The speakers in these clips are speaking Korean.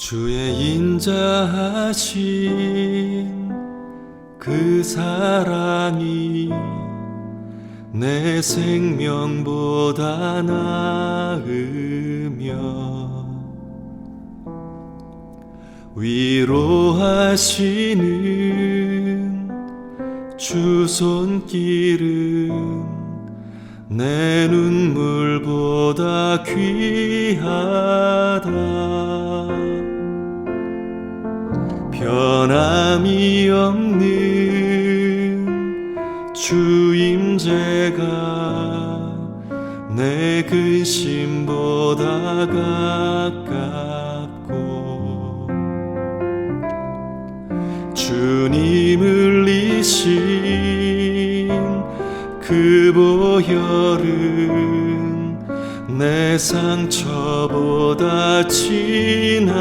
주의 인자하신 그 사랑이 내 생명보다 나으며 위로하시는 주 손길은 내 눈물보다 귀하다 변함이 없는 주임제가 내 근심보다 가깝고 주님을 이신 그 보혈은 내 상처보다 진하다.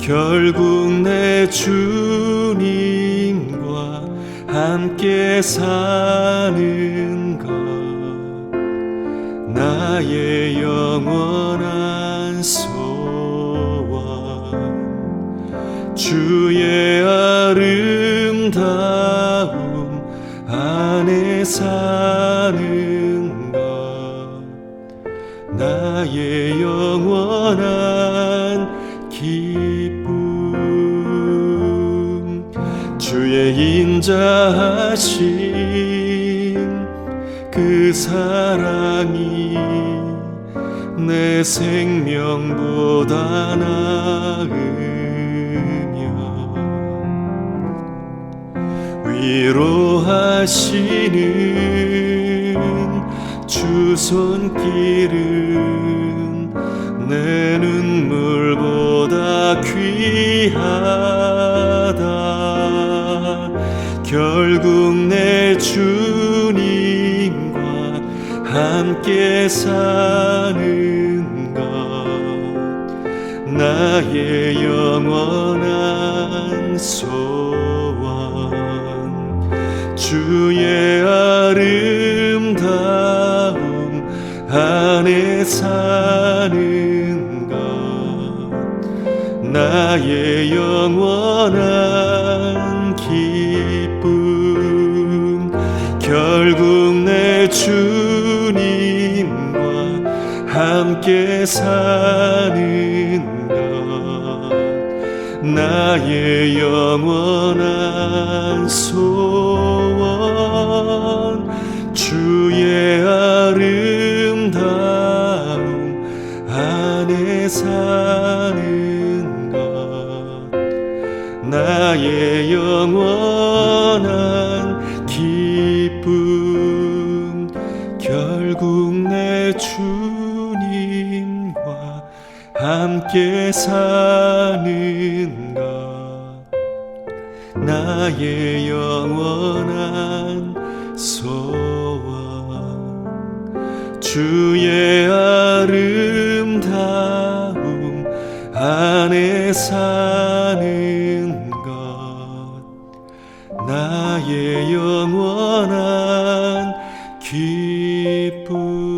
결국 내 주님과 함께 사는 것 나의 영원한 소원 주의 아름다움. 안에 사는 것. 나의 영원한 기쁨. 주의 인자하신 그 사랑이 내 생명보다 나으 위로하시는 주 손길은 내 눈물보다 귀하다. 결국 내 주님과 함께 사는 것 나의 영원한 소원 주의 아름다움 안에 사는 것 나의 영원한 기쁨. 결국 내 주님과 함께 사는 것 나의 영원한 소원 안에 사는 것. 나의 영원한 기쁨. 결국 내 주님과 함께 사는 것. 나의 영원한 소원. 주의 아름 사는 것 나의 영원한 기쁨.